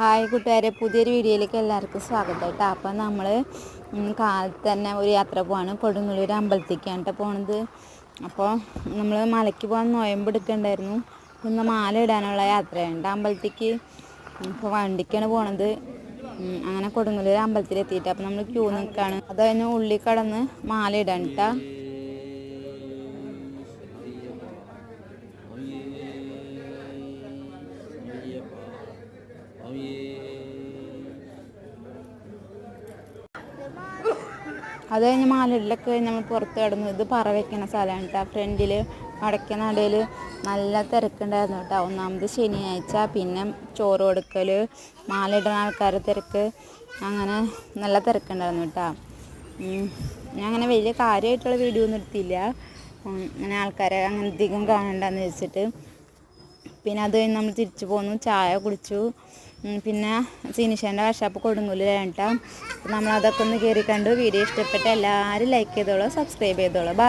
Hi കൂട്ടുകാരെ പുതിയൊരു വീഡിയോയിലേക്ക് എല്ലാവർക്കും സ്വാഗതം കേട്ടോ. അപ്പം നമ്മൾ കാലത്ത് തന്നെ ഒരു യാത്ര പോവാണ്. കൊടുങ്ങല്ലൂർ അമ്പലത്തേക്കാണ് കേട്ടോ പോണത്. അപ്പോൾ നമ്മൾ മലയ്ക്ക് പോകാൻ നോയമ്പ് എടുക്കണ്ടായിരുന്നു. ഒന്ന് മാല ഇടാനുള്ള യാത്രയുണ്ട് അമ്പലത്തേക്ക്. ഇപ്പോൾ വണ്ടിക്കാണ് പോണത്. അങ്ങനെ കൊടുങ്ങല്ലൂർ അമ്പലത്തിൽ എത്തിയിട്ട് അപ്പോൾ നമ്മൾ ക്യൂ നിൽക്കുകയാണ് അത് കഴിഞ്ഞ് ഉള്ളിൽ കടന്ന് മാല ഇടാൻ കേട്ടോ. അത് കഴിഞ്ഞ് മാലയിലൊക്കെ നമ്മൾ പുറത്ത് കിടന്നു. ഇത് പറ വെക്കണ സ്ഥലമാണ് കേട്ടോ. ഫ്രണ്ടിൽ വടക്കേ നടയിൽ നല്ല തിരക്കുണ്ടായിരുന്നു കേട്ടോ. ഒന്നാമത് ശനിയാഴ്ച പിന്നെ ചോറ് കൊടുക്കൽ മാല ഇടുന്ന ആൾക്കാരുടെ തിരക്ക് അങ്ങനെ നല്ല തിരക്കുണ്ടായിരുന്നു കേട്ടോ. ഞാൻ അങ്ങനെ വലിയ കാര്യമായിട്ടുള്ള വീഡിയോ ഒന്നും എടുത്തില്ല. അങ്ങനെ ആൾക്കാരെ അങ്ങനെ അധികം കാണണ്ടെന്ന് വെച്ചിട്ട് പിന്നെ അത് കഴിഞ്ഞ് നമ്മൾ തിരിച്ചു പോന്നു ചായ കുടിച്ചു. പിന്നെ സീനിഷേന്റെ വർഷാപ്പ് കൊടുങ്ങൂലാണ് കേട്ടോ. നമ്മളതൊക്കെ ഒന്ന് കയറി കണ്ടു വീഡിയോ ഇഷ്ടപ്പെട്ട എല്ലാവരും ലൈക്ക് ചെയ്തോളൂ സബ്സ്ക്രൈബ് ചെയ്തോളൂ.